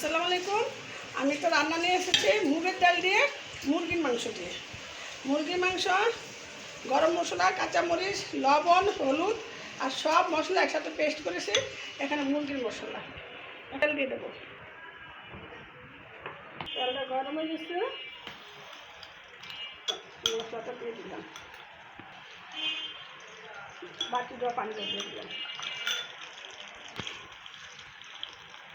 আসসালামু আলাইকুম। আমি তো রান্না নিয়ে এসেছি মুগের ডাল দিয়ে মুরগির মাংস দিয়ে। মুরগির মাংস, গরম মশলা, কাঁচামরিচ, লবণ, হলুদ আর সব মশলা একসাথে পেস্ট করেছি। এখানে মুরগির মশলা। তেল দিয়ে দেবো। তেলটা গরম হয়ে গেছে। মশলাটা দিয়ে দিলাম। বাটি দেওয়া পানি দিয়ে দিলাম হলুদ গুঁড়ো দিয়ে দিই বেশ,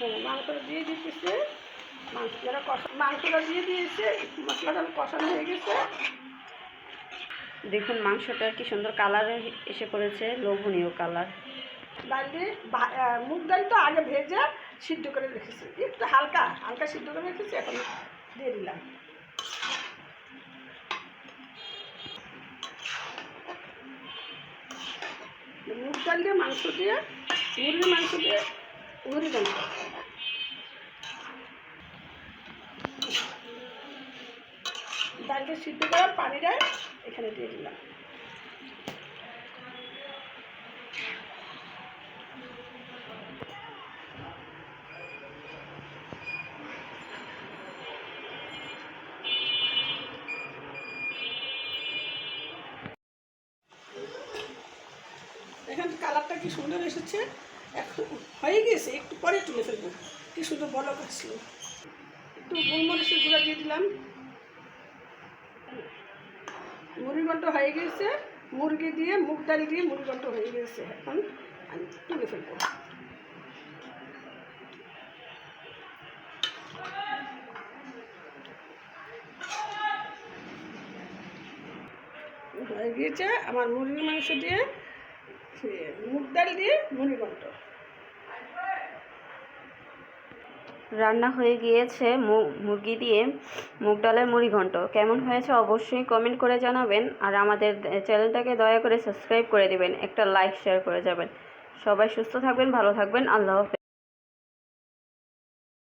মাংসটা দিয়ে দিতেছে। মাংসটা কষা মাংসটা দিয়ে দিয়েছে মশলাটা কষানো হয়ে গেছে। দেখুন মাংসটার কি সুন্দর কালার এসে পড়েছে লোভনীয় কালার। ডাল দিয়ে ভা- মুগ ডাল তো আগে ভেজে সিদ্ধ করে রেখেছি। একটু হালকা হালকা সিদ্ধ করে রেখেছি এখন দিয়ে দিলাম। মুগ ডাল দিয়ে মাংস দিয়ে মুরগির মাংস দিয়ে মুরগি মাংস। ডালটা সিদ্ধ করার পানিটা এখানে দিয়ে দিলাম। এখানে কালারটা কি সুন্দর এসেছে। এখন হয়ে গেছে, একটু পরে তুলে ফেলব। কি সুন্দর বলক আসলো। একটু গোলমরিচের গুঁড়া দিয়ে দিলাম। মুড়িঘণ্ট হয়ে গেছে। মুরগি দিয়ে মুগ ডাল দিয়ে মুড়িঘণ্ট হয়ে গেছে। এখন আমি তুলে ফেলব। হয়ে গিয়েছে আমার মুরগির মাংস দিয়ে, মুগ ডাল দিয়ে মুড়িঘণ্ট। রান্না হয়ে গিয়েছে মুরগি দিয়ে মুগ ডালের মুড়ি ঘন্ট। কেমন হয়েছে অবশ্যই কমেন্ট করে জানাবেন। আর আমাদের চ্যানেলটাকে দয়া করে সাবস্ক্রাইব করে দেবেন। একটা লাইক শেয়ার করে যাবেন। সবাই সুস্থ থাকবেন, ভালো থাকবেন। আল্লাহ হাফেজ।